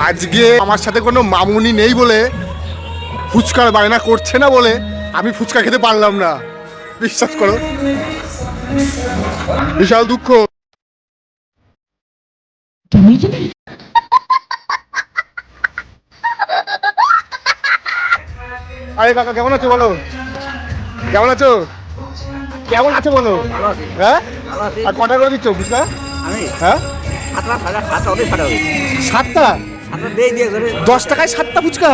আজকে আমার সাথে কোনো মামুনি নেই বলে ফুচকার বায়না করছে না বলে আমি ফুচকা খেতে পারলাম না। বিশ্বাস করো। বিশাল দুঃখ। আরে কাকা কেমন আছো বলো? কেমন আছো? কেমন আছো বলো? হ্যাঁ? আর কটা করে দিচ্ছ আমি হ্যাঁ? সাতটা দশ টাকায় সাতটা ফুচকা?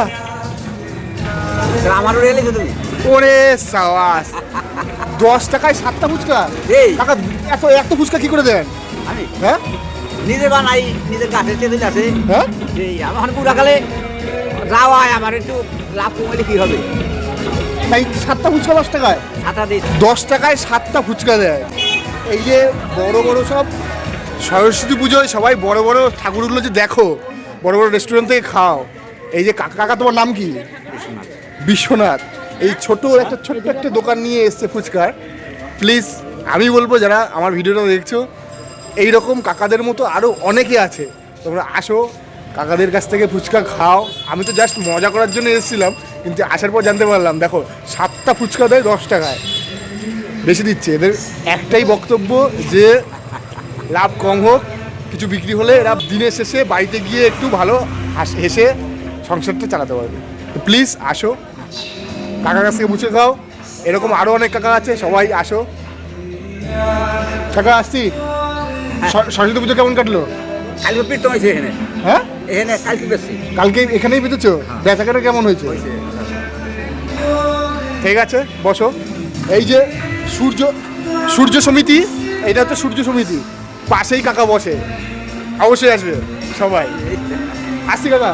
আমারও রেলে তুমি। ওরে সাওয়াস দশ টাকায় সাতটা ফুচকা? কাকা এত এত ফুচকা কি করে দেন? হ্যাঁ? নিজে বানাই নিজের গাছের তেল আছে হ্যাঁ? এই আমার পুরাকালে যাওয়ায় আমার একটু লাভ কমালে কি হবে? তাই সাতটা ফুচকা দশ টাকায়? সাতটা দিয়ে দশ টাকায় সাতটা ফুচকা দেয়। এই যে বড় বড় সব সরস্বতী পুজোয় সবাই বড় বড় ঠাকুরগুলো যে দেখো, বড় বড় রেস্টুরেন্ট থেকে খাও। এই যে কাকা কাকা তোমার নাম কি? বিশ্বনাথ। এই ছোট একটা ছোট্ট একটা দোকান নিয়ে এসছে ফুচকার। প্লিজ আমি বলব যারা আমার ভিডিওটা দেখছ এই রকম কাকাদের মতো আরও অনেকে আছে। তোমরা আসো, কাকাদের কাছ থেকে ফুচকা খাও। আমি তো জাস্ট মজা করার জন্য এসেছিলাম, কিন্তু আসার পর জানতে পারলাম, দেখো, সাতটা ফুচকা দেয় দশ টাকায়। বেশি দিচ্ছে। এদের একটাই বক্তব্য যে লাভ কম হোক কিছু বিক্রি হলে এরা দিনের শেষে বাড়িতে গিয়ে একটু ভালো হাস- সংসারটা চালাতে পারবে। তো প্লিজ আসো। কাকার কাছ থেকে মুছে খাও। এরকম আরও অনেক কাকা আছে সবাই আসো। কাকা আসছি। সরস্বতী পুজো কেমন কাটলো? কালকে পিট তো হয়েছে এখানে। হ্যাঁ? এখানে কালকে বেশি। কালকে এখানেই পেতেছো বেচা কেনা কেমন হয়েছে? হয়েছে। ঠিক আছে বসো। এই যে সূর্য সূর্য সমিতি এটা হচ্ছে সূর্য সমিতি। পাশেই কাকা বসে। অবশ্যই আসবে সবাই। আসছি কাকা।